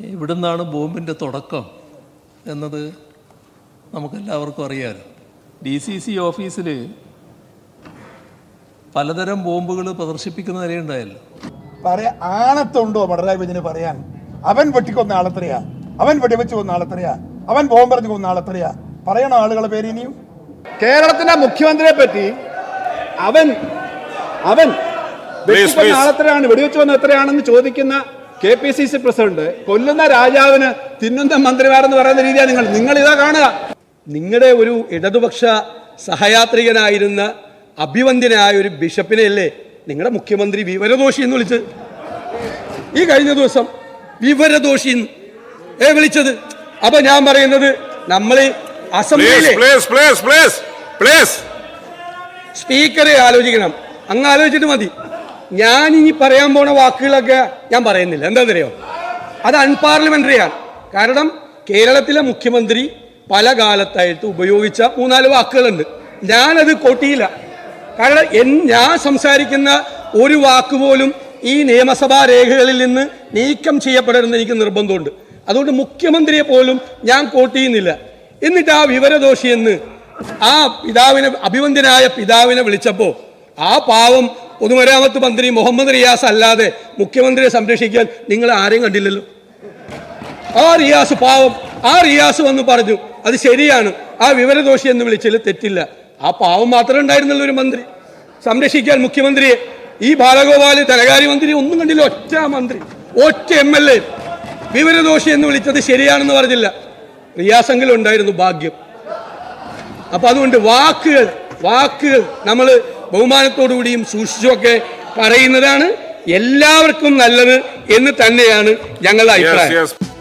ഇവിടുന്നാണ് ബോംബിന്റെ തുടക്കം എന്നത് നമുക്കെല്ലാവർക്കും അറിയാമല്ലോ ഡി സി സി ഓഫീസിൽ പലതരം ബോംബുകൾ പ്രദർശിപ്പിക്കുന്ന നിലയുണ്ടായല്ലോ. പറയാ ആണത്തുണ്ടോ പിണറായി വിജയന് പറയാൻ? അവൻ വെട്ടിക്കൊന്ന ആളെത്രയാ. അവൻ വെടിവെച്ച് കൊന്ന ആളെത്രയാ. അവൻ ബോംബെറിഞ്ഞ് കൊന്ന ആളെത്രയാ. പറയണോ ആളുകളെ പേര് ഇനിയും? കേരളത്തിന്റെ മുഖ്യമന്ത്രിയെ പറ്റി അവൻ അവൻ ആളത്രയാണ് ആളെത്രയാണ് വെടിവെച്ച് വന്ന എത്രയാണെന്ന് ചോദിക്കുന്ന K P C C president കൊല്ലുന്ന രാജാവിന് തിന്നുന്ന മന്ത്രിമാരെന്ന് പറയുന്ന രീതിയാണ് നിങ്ങൾ. നിങ്ങൾ ഇതാ കാണുക. നിങ്ങളുടെ ഒരു ഇടതുപക്ഷ സഹയാത്രികനായിരുന്ന അഭിവന്ദ്യനായ ഒരു ബിഷപ്പിനെയല്ലേ നിങ്ങളുടെ മുഖ്യമന്ത്രി വിവരദോഷി എന്ന് വിളിച്ചത് ഈ കഴിഞ്ഞ ദിവസം വിവരദോഷി ഏ വിളിച്ചത്. അപ്പൊ ഞാൻ പറയുന്നത് നമ്മൾ അസംബ്ലിയിലെ സ്പീക്കറെ ആലോചിക്കണം. അങ്ങ് ആലോചിച്ചിട്ട് മതി. ഞാൻ ഇനി പറയാൻ പോണ വാക്കുകളൊക്കെ ഞാൻ പറയുന്നില്ല. എന്താ അറിയോ? അത് അൺപാർലമെന്ററിയാണ്. കാരണം കേരളത്തിലെ മുഖ്യമന്ത്രി പല കാലത്തായിട്ട് ഉപയോഗിച്ച മൂന്നാൽ വാക്കുകളുണ്ട്. ഞാനത് കൊട്ടിയില്ല. കാരണം എൻ ഞാൻ സംസാരിക്കുന്ന ഒരു വാക്ക് പോലും ഈ നിയമസഭാ രേഖകളിൽ നിന്ന് നീക്കം ചെയ്യപ്പെടരുന്ന എനിക്ക് നിർബന്ധമുണ്ട്. അതുകൊണ്ട് മുഖ്യമന്ത്രിയെ പോലും ഞാൻ കോട്ട് ചെയ്യുന്നില്ല എന്നിട്ട് ആ വിവരദോഷിയെന്ന് ആ പിതാവിനെ അഭിവന്ദ്യനായ പിതാവിനെ വിളിച്ചപ്പോൾ ആ പാവം പൊതുമരാമത്ത് മന്ത്രി മുഹമ്മദ് റിയാസ് അല്ലാതെ മുഖ്യമന്ത്രിയെ സംരക്ഷിക്കാൻ നിങ്ങൾ ആരെയും കണ്ടില്ലല്ലോ? ആ റിയാസ് പാവം ആ റിയാസ് വന്ന് പറഞ്ഞു അത് ശരിയാണ് ആ വിവരദോഷി എന്ന് വിളിച്ചതിൽ തെറ്റില്ല. ആ പാവം മാത്രമേ ഉണ്ടായിരുന്നുള്ളൂ ഒരു മന്ത്രി. സംരക്ഷിക്കാൻ മുഖ്യമന്ത്രിയെ. ഈ ബാലഗോപാൽ ധനകാര്യ മന്ത്രി ഒന്നും കണ്ടില്ല ഒറ്റ മന്ത്രി ഒറ്റ എം എൽ എ. വിവരദോഷി എന്ന് വിളിച്ചത് ശരിയാണെന്ന് പറഞ്ഞില്ല. റിയാസെങ്കിലും ഉണ്ടായിരുന്നു ഭാഗ്യം. അപ്പൊ അതുകൊണ്ട് വാക്കുകൾ വാക്കുകൾ നമ്മൾ ബഹുമാനത്തോടുകൂടിയും സൂക്ഷിച്ചുമൊക്കെ പറയുന്നതാണ് എല്ലാവർക്കും നല്ലത് എന്ന് തന്നെയാണ് ഞങ്ങളുടെ അഭിപ്രായം.